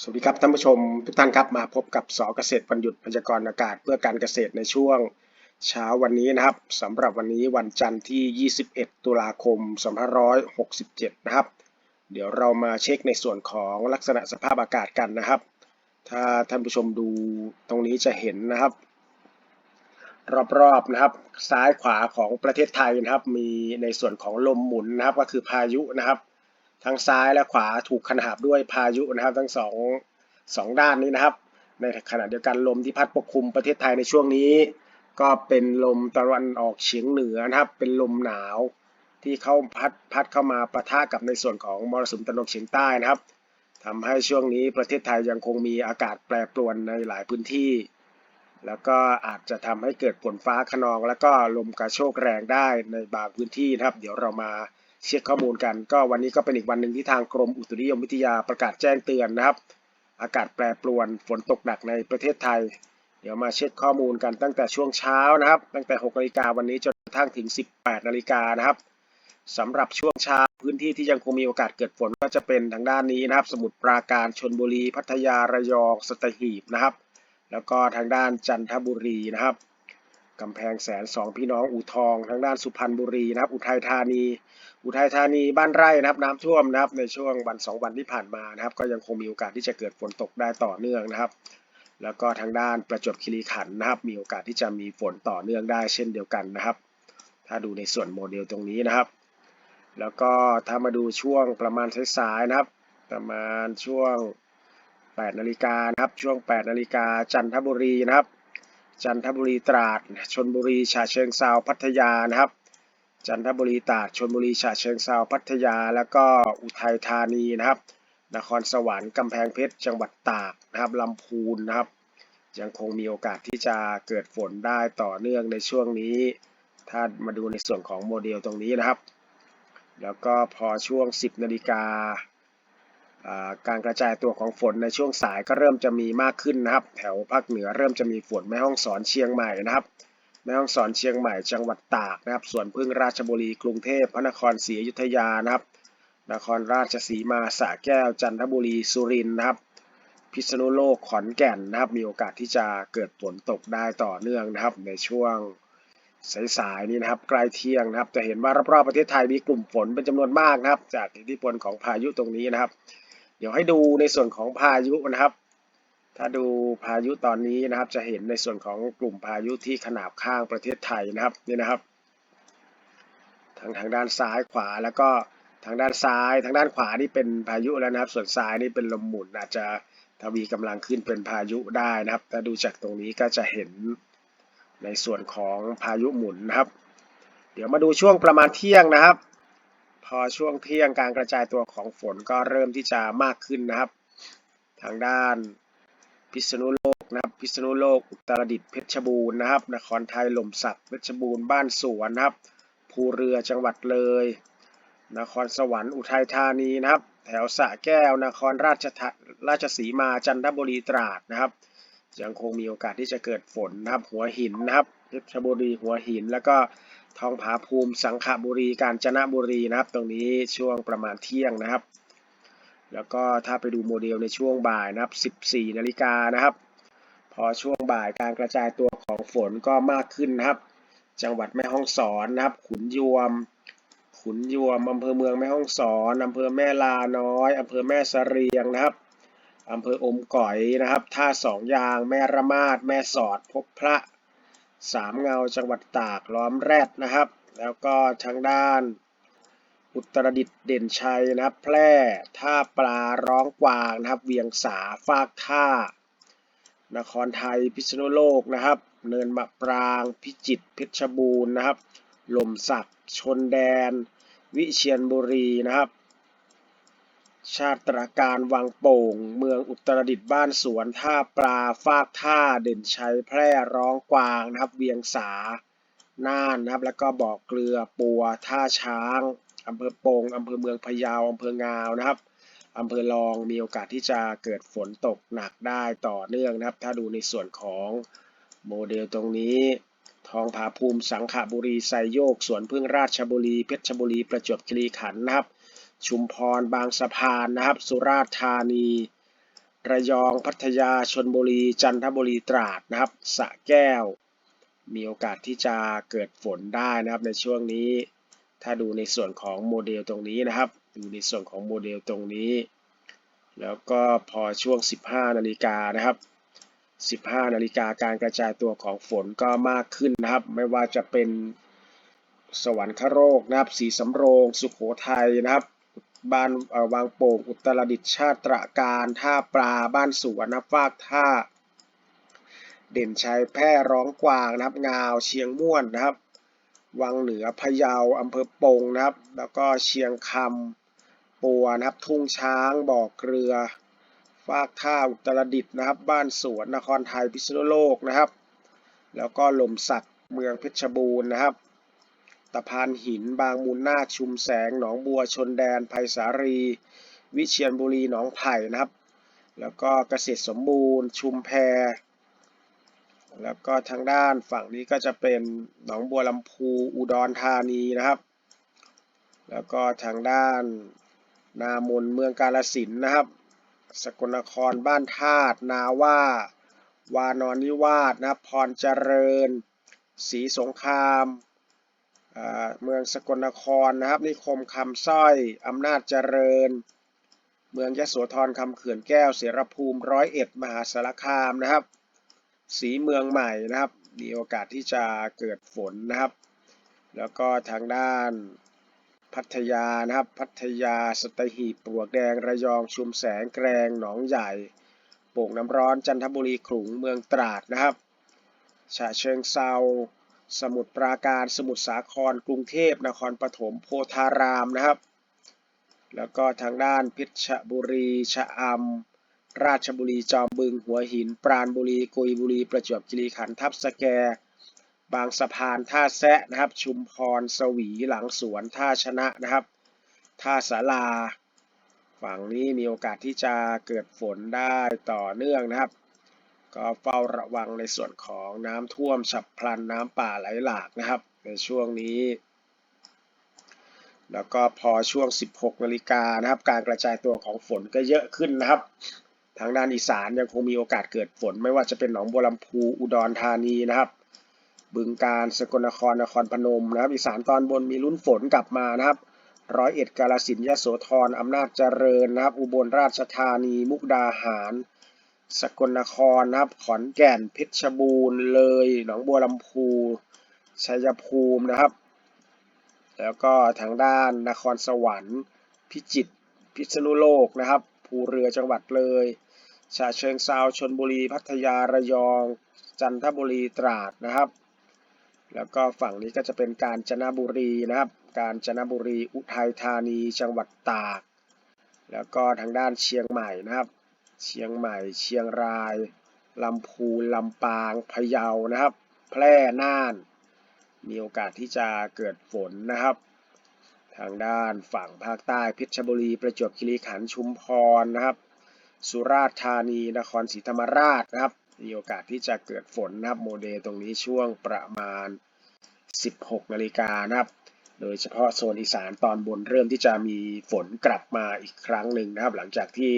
สวัสดีครับท่านผู้ชมทุกท่านครับมาพบกับสเกษตรวันหยุดพยากรณ์อากาศเพื่อการเกษตรในช่วงเช้าวันนี้นะครับสำหรับวันนี้วันจันทร์ที่ 21 ตุลาคม 2567 นะครับ เดี๋ยวเรามาเช็คในส่วนของลักษณะสภาพอากาศกันนะครับ ถ้าท่านผู้ชมดูตรงนี้จะเห็นนะครับ รอบๆนะครับ ซ้ายขวาของประเทศไทยนะครับ มีในส่วนของลมหมุนนะครับ ก็คือพายุนะครับ ทั้งซ้ายและขวาถูกขนาบด้วยพายุนะครับ ทั้งสองสองด้านนี้นะครับ ในขณะเดียวกันลมที่พัดปกคลุมประเทศไทยในช่วงนี้ ก็เป็นลมตะวันออกเฉียงเหนือนะครับ เป็นลมหนาวที่เข้าพัดพัดเข้ามาประทะกับในส่วนของมรสุมตะวันออกเฉียงใต้นะครับทำให้ช่วงนี้ประเทศไทยยังคงมีอากาศแปรปรวนในหลายพื้นที่ แล้วก็อาจจะทำให้เกิดฝนฟ้าขนอง แล้วก็ลมกระโชกแรงได้ในบางพื้นที่นะครับ เดี๋ยวเรามา เช็คข้อมูลกัน ก็วันนี้ก็เป็นอีกวันหนึ่งที่ทางกรมอุตุนิยมวิทยาประกาศแจ้งเตือนนะครับ อากาศแปรปรวนฝนตกหนักในประเทศไทย เดี๋ยวมาเช็คข้อมูลกันตั้งแต่ช่วงเช้านะครับ ตั้งแต่6นาฬิกาวันนี้จนกระทั่งถึง 18นาฬิกานะครับสำหรับช่วงเช้าพื้นที่ที่ยังคงมีโอกาสเกิดฝนก็จะเป็นทางด้านนี้นะครับ สมุทรปราการชนบุรี พัทยาระยองสตหีบนะครับ แล้วก็ทางด้านจันทบุรีนะครับ กำแพงแสนสองพี่น้องอู่ทองทางด้านสุพรรณบุรีนะครับ อุทัยธานี อุทัยธานีบ้านไร่นะครับน้ำท่วมนะครับในช่วงวันสองวันที่ผ่านมานะครับ ก็ยังคงมีโอกาสที่จะเกิดฝนตกได้ต่อเนื่องนะครับ แล้วก็ทางด้านประจวบคีรีขันธ์นะครับ มีโอกาสที่จะมีฝนต่อเนื่องได้เช่นเดียวกันนะครับ ถ้าดูในส่วนโมเดลตรงนี้นะครับ แล้วก็ถ้ามาดูช่วงประมาณสายๆนะครับ ประมาณช่วง8นาฬิกานะครับช่วง8นาฬิกาจันทบุรีนะครับ จันทบุรีตราดชนบุรีฉะเชิงเซาพัทยานะครับ จันทบุรีตราดชนบุรีฉะเชิงเซาพัทยา แล้วก็อุทัยธานีนะครับ นครสวรรค์กำแพงเพชรจังหวัดตากนะครับลำพูนนะครับ ยังคงมีโอกาสที่จะเกิดฝนได้ต่อเนื่องในช่วงนี้ ถ้ามาดูในส่วนของโมเดลตรงนี้นะครับ แล้วก็พอช่วง 10นาฬิกา การกระจายตัวของฝนในช่วงสายก็เริ่มจะมีมากขึ้นนะครับ แถวภาคเหนือเริ่มจะมีฝนแม่ห้องสอนเชียงใหม่นะครับ แม่ห้องสอนเชียงใหม่จังหวัดตากนะครับส่วนพึ่งราชบุรีกรุงเทพพระนครศรีอยุธยานะครับ นครราชสีมาสระแก้วจันทบุรีสุรินทร์นะครับ พิษณุโลกขอนแก่นนะครับ มีโอกาสที่จะเกิดฝนตกได้ต่อเนื่องนะครับ ในช่วงสายๆนี้นะครับใกล้เที่ยงนะครับ จะเห็นว่ารอบๆประเทศไทยมีกลุ่มฝนเป็นจำนวนมากนะครับ จากอิทธิพลของพายุตรงนี้นะครับ เดี๋ยวให้ดูในส่วนของพายุนะครับ ถ้าดูพายุตอนนี้นะครับ จะเห็นในส่วนของกลุ่มพายุที่ขนาบข้างประเทศไทยนะครับนี่นะครับทางทางด้านซ้ายขวาแล้วก็ทางด้านซ้าย ทางด้านขวานี่เป็นพายุแล้วนะครับ ส่วนซ้ายนี่เป็นลมหมุนอาจจะทวีกำลังขึ้นเป็นพายุได้นะครับ ถ้าดูจากตรงนี้ก็จะเห็นในส่วนของพายุหมุนนะครับ เดี๋ยวมาดูช่วงประมาณเที่ยงนะครับ พอช่วงเที่ยงการกระจายตัวของฝนก็เริ่มที่จะมากขึ้นนะครับ ทางด้านพิษณุโลกนะครับ พิษณุโลกอุตรดิตถ์เพชรบูรณ์นะครับ นครไทยหล่มสักเพชรบูรณ์บ้านสวนนะครับภูเรือจังหวัดเลย นครสวรรค์อุทัยธานีนะครับ แถวสระแก้วนครราชราชสีมาจันทบุรีตราดนะครับ ยังคงมีโอกาสที่จะเกิดฝนนะครับ หัวหินนะครับเพชรบุรีหัวหินแล้วก็ ทองผาภูมิสังขบุรีกาญจนบุรีนะครับ ตรงนี้ช่วงประมาณเที่ยงนะครับ แล้วก็ถ้าไปดูโมเดลในช่วงบ่ายนะครับ 14นาฬิกานะครับ พอช่วงบ่ายการกระจายตัวของฝนก็มากขึ้นนะครับ จังหวัดแม่ฮ่องสอนนะครับ ขุนยวม ขุนยวมอำเภอเมืองแม่ฮ่องสอนอำเภอแม่ลาน้อยอำเภอแม่สะเรียงนะครับอำเภออมก๋อยนะครับ ท่าสองยาง แม่ระมาด แม่สอด พบพระ สามเงาจังหวัดตากล้อมแรดนะครับ แล้วก็ทางด้าน อุตรดิตถ์เด่นชัยนะครับ แพร่ท่าปลาร้องกวางนะครับ เวียงสาฟากท่านครไทยพิษณุโลกนะครับ เนินมะปรางพิจิตรเพชรบูรณ์นะครับหล่มสักชนแดน วิเชียรบุรีนะครับ ชาตรการวังโป่ง เมืองอุตรดิตถ์บ้านสวนท่าปลาฟากท่าเด่นชัยแพร่ร้องกวางนะครับ เวียงสาน่านนะครับ แล้วก็บ่อเกลือปัวท่าช้างอำเภอโปงอำเภอเมืองพะเยาอำเภองาวนะครับอำเภอรองมีโอกาสที่จะเกิดฝนตกหนักได้ต่อเนื่องนะครับ ถ้าดูในส่วนของโมเดลตรงนี้ทองผาภูมิสังขบุรีไซโยกสวนพึ่งราชบุรีเพชรบุรีประจวบคีรีขันธ์นะครับ ชุมพรบางสะพานนะครับ สุราษฎร์ธานี ระยองพัทยาชนบุรี จันทบุรีตราดนะครับสระแก้ว มีโอกาสที่จะเกิดฝนได้นะครับในช่วงนี้ ถ้าดูในส่วนของโมเดลตรงนี้นะครับดูในส่วนของโมเดลตรงนี้ แล้วก็พอช่วง 15 นาฬิกานะครับ 15 นาฬิกาการกระจายตัวของฝนก็มากขึ้นนะครับ ไม่ว่าจะเป็นสวรรคโรคนะครับ สีสำโรง สุขโขทัยนะครับ บ้านวางโป่งอุตรดิตชาติตระการท่าปลาบ้านสวนนะฟากท่า เด่นชัยแพร่ร้องกวางนะครับ งาวเชียงม่วนนะครับ วังเหนือพะเยาอำเภอปงนะครับ แล้วก็เชียงคำปัวนะครับ ทุ่งช้างบ่อเกลือฟากท่าอุตรดิตนะครับ บ้านสวนนครไทยพิษณุโลกนะครับ แล้วก็ลมสักเมืองเพชรบูรณ์นะครับ ตะพานหิน บางมูลนาคชุมแสง หนองบัวชนแดนไผ่สารี วิเชียรบุรีหนองไผ่นะครับ แล้วก็เกษตรสมบูรณ์ ชุมแพ แล้วก็ทางด้านฝั่งนี้ก็จะเป็นหนองบัวลำพูอุดรธานีนะครับ แล้วก็ทางด้านนามนเมืองกาลสินนะครับ สกลนครบ้านธาตุนาว่าวานอนนิวาสนะครับพรเจริญศรีสงคราม เมืองสกลนครนะครับ นิคมคำสร้อยอำนาจเจริญ เมืองยโสธรคำเขื่อนแก้วเสรภูมิร้อยเอ็ดมหาสารคามนะครับ สีเมืองใหม่นะครับ มีโอกาสที่จะเกิดฝนนะครับ แล้วก็ทางด้านพัทยานะครับ พัทยาสตหีบปลวกแดงระยองชุมแสงแกรงหนองใหญ่โป่งน้ำร้อนจันทบุรีขลุงเมืองตราดนะครับฉะเชิงเซา สมุทรปราการ สมุทรสาคร กรุงเทพ นครปฐม โพธารามนะครับ แล้วก็ทางด้านเพชรบุรี ชะอำ ราชบุรี จอมบึง หัวหิน ปราณบุรี กุยบุรี ประจวบคีรีขันธ์ ทับสแก บางสะพาน ท่าแซะนะครับ ชุมพร สวี หลังสวน ท่าชนะนะครับ ท่าสาราฝั่งนี้มีโอกาสที่จะเกิดฝนได้ต่อเนื่องนะครับ ก็เฝ้าระวังในส่วนของน้ำท่วมฉับพลันน้ำป่าไหลหลากนะครับ ในช่วงนี้ แล้วก็พอช่วง 16นาฬิกานะครับ การกระจายตัวของฝนก็เยอะขึ้นนะครับ ทางด้านอีสานยังคงมีโอกาสเกิดฝน ไม่ว่าจะเป็นหนองบัวลำพูอุดรธานีนะครับบึงกาฬสกลนครนครพนมนะครับอีสานตอนบนมีลุ้นฝนกลับมานะครับร้อยเอ็ดกาฬสินยโสธรอำนาจเจริญนะครับ อุบลราชธานี มุกดาหาร สกลนครนะครับ ขอนแก่นเพชรบูรณ์เลย หนองบัวลำพูชัยภูมินะครับ แล้วก็ทางด้านนครสวรรค์ พิจิตรพิษณุโลกนะครับ ภูเรือจังหวัดเลยฉะเชิงเซาชนบุรีพัทยาระยอง จันทบุรีตราดนะครับ แล้วก็ฝั่งนี้ก็จะเป็นกาญจนบุรีนะครับ กาญจนบุรีอุทัยธานีจังหวัดตาก แล้วก็ทางด้านเชียงใหม่นะครับ เชียงใหม่ เชียงรายลำพูนลำปางพะเยานะครับ แพร่น่าน มีโอกาสที่จะเกิดฝนนะครับ ทางด้านฝั่งภาคใต้เพชรบุรีประจวบคีรีขันธ์ชุมพรนะครับ สุราษฎร์ธานีนครศรีธรรมราชนะครับ มีโอกาสที่จะเกิดฝนนะครับโมเดลตรงนี้ช่วงประมาณ 16นาฬิกานะครับโดยเฉพาะโซนอีสานตอนบนเริ่มที่จะมีฝนกลับมาอีกครั้งหนึ่งนะครับ หลังจากที่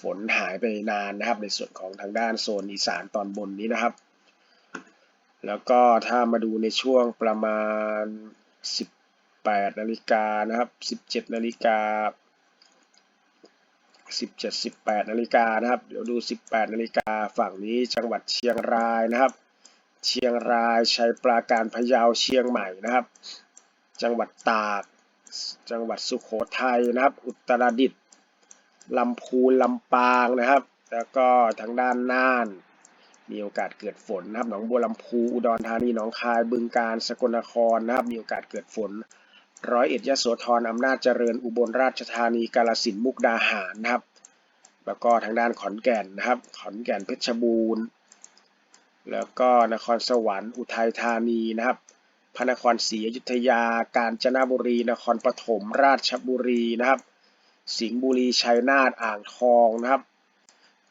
ฝนหายไปนานนะครับ ในส่วนของทางด้านโซนอีสานตอนบนนี้นะครับ แล้วก็ถ้ามาดูในช่วงประมาณ 18นาฬิกานะครับ 17นาฬิกา17 18นาฬิกานะครับ เดี๋ยวดู 18นาฬิกาฝั่งนี้จังหวัดเชียงรายนะครับ เชียงรายชัยปราการพะเยาเชียงใหม่นะครับ จังหวัดตาก จังหวัดสุโขทัยนะครับ อุตรดิตถ์ ลำพูนลำปางนะครับ แล้วก็ทางด้านน่าน มีโอกาสเกิดฝนนะครับหนองบัวลำพูอุดรธานีหนองคายบึงกาฬสกลนครนะครับมีโอกาสเกิดฝน ร้อยเอ็ดยโสธรอำนาจเจริญอุบลราชธานีกาฬสินมุกดาหารนะครับ แล้วก็ทางด้านขอนแก่นนะครับ ขอนแก่นเพชรบูรณ์แล้วก็นครสวรรค์อุทัยธานีนะครับ พระนครศรีอยุธยา กาญจนบุรี นครปฐม ราชบุรีนะครับ สิงห์บุรี ชัยนาท อ่างทองนะครับ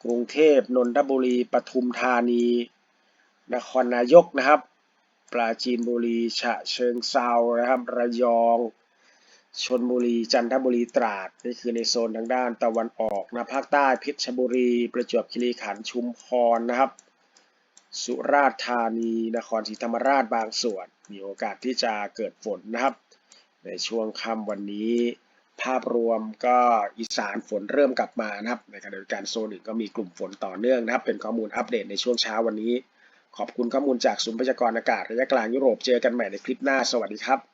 กรุงเทพ นนทบุรี ปทุมธานี นครนายกนะครับ ปราจีนบุรี ฉะเชิงเซานะครับ ระยอง ชนบุรี จันทบุรี ตราด นี่คือในโซนทางด้านตะวันออกนะภาคใต้เพชรบุรี ประจวบคีรีขันธ์ ชุมพรนะครับ สุราษฎร์ธานี นครศรีธรรมราช บางส่วน มีโอกาสที่จะเกิดฝนนะครับ ในช่วงค่ำวันนี้ ภาพรวมก็อีสานฝนเริ่มกลับมานะครับ ในขณะเดียวกันโซนอื่นก็มีกลุ่มฝนต่อเนื่องนะครับ เป็นข้อมูลอัปเดตในช่วงเช้าวันนี้ ขอบคุณข้อมูลจากศูนย์พยากรณ์อากาศระยะกลางยุโรปเจอกันใหม่ในคลิปหน้าสวัสดีครับ